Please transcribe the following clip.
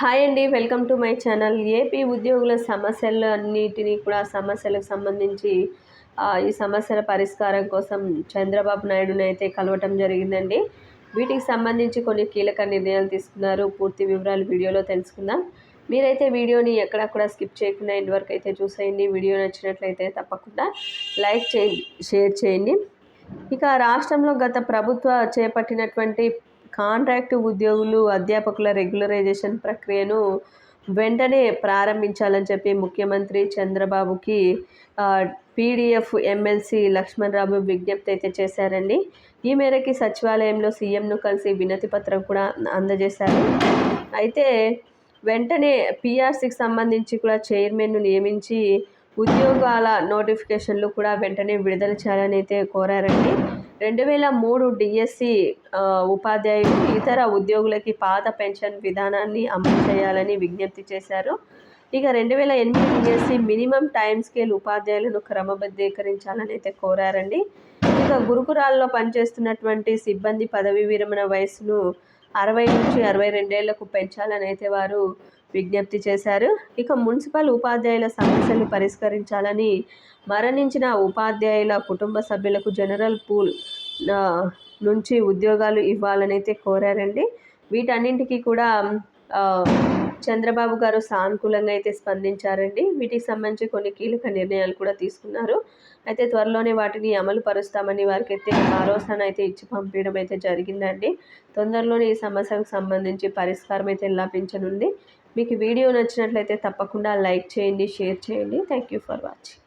Hi అండి welcome to my channel. AP ఉద్యోగుల సమస్యలు అన్నిటినీ కూడా సమస్యలకు సంబంధించి ఈ సమస్యల పరిష్కారం కోసం చంద్రబాబు నాయుడుని అయితే కలవటం జరిగిందండి. వీటికి సంబంధించి కొన్ని కీలక నిర్ణయాలు తీసుకున్నారు. పూర్తి వివరాలు వీడియోలో తెలుసుకుందాం. మీరైతే వీడియోని ఎక్కడక్కడ స్కిప్ చేయకుండా ఇంటి వరకు అయితే చూసేయండి. వీడియో నచ్చినట్లయితే తప్పకుండా లైక్ చేయండి షేర్ చేయండి. ఇక రాష్ట్రంలో గత ప్రభుత్వ చేపట్టినటువంటి కాంట్రాక్టు ఉద్యోగులు అధ్యాపకుల రెగ్యులరైజేషన్ ప్రక్రియను వెంటనే ప్రారంభించాలని చెప్పి ముఖ్యమంత్రి చంద్రబాబుకి పీడిఎఫ్ ఎమ్మెల్సీ లక్ష్మణరావు విజ్ఞప్తి అయితే చేశారండి. ఈ మేరకి సచివాలయంలో సీఎంను కలిసి వినతి పత్రం కూడా అందజేశారు. అయితే వెంటనే పీఆర్సీకి సంబంధించి కూడా చైర్మన్ను నియమించి ఉద్యోగాల నోటిఫికేషన్లు కూడా వెంటనే విడుదల చేయాలని అయితే కోరారండి. రెండు వేల మూడు డిఎస్సి ఉపాధ్యాయులు ఇతర ఉద్యోగులకి పాత పెన్షన్ విధానాన్ని అమలు చేయాలని విజ్ఞప్తి చేశారు. ఇక రెండు వేల ఎనిమిది డిఎస్సి మినిమం టైం స్కేల్ ఉపాధ్యాయులను క్రమబద్ధీకరించాలని అయితే కోరారండి. ఇక గురుకురాల్లో పనిచేస్తున్నటువంటి సిబ్బంది పదవీ విరమణ వయసును అరవై నుంచి అరవై రెండేళ్ళకు పెంచాలని అయితే వారు విజ్ఞప్తి చేశారు. ఇక మున్సిపల్ ఉపాధ్యాయుల సమస్యలు పరిష్కరించాలని మరణించిన ఉపాధ్యాయుల కుటుంబ సభ్యులకు జనరల్ పూల్ నుంచి ఉద్యోగాలు ఇవ్వాలని అయితే కోరారండి. వీటన్నింటికి కూడా చంద్రబాబు గారు సానుకూలంగా అయితే స్పందించారండి. వీటికి సంబంధించి కొన్ని కీలక నిర్ణయాలు కూడా తీసుకున్నారు. అయితే త్వరలోనే వాటిని అమలు పరుస్తామని వారికి అయితే భరోసాను అయితే ఇచ్చి పంపించడం అయితే జరిగిందండి. తొందరలోనే ఈ సమస్యకు సంబంధించి పరిష్కారం అయితే లభించనుంది. మీకు వీడియో నచ్చినట్లయితే తప్పకుండా లైక్ చేయండి షేర్ చేయండి. Thank you for watching.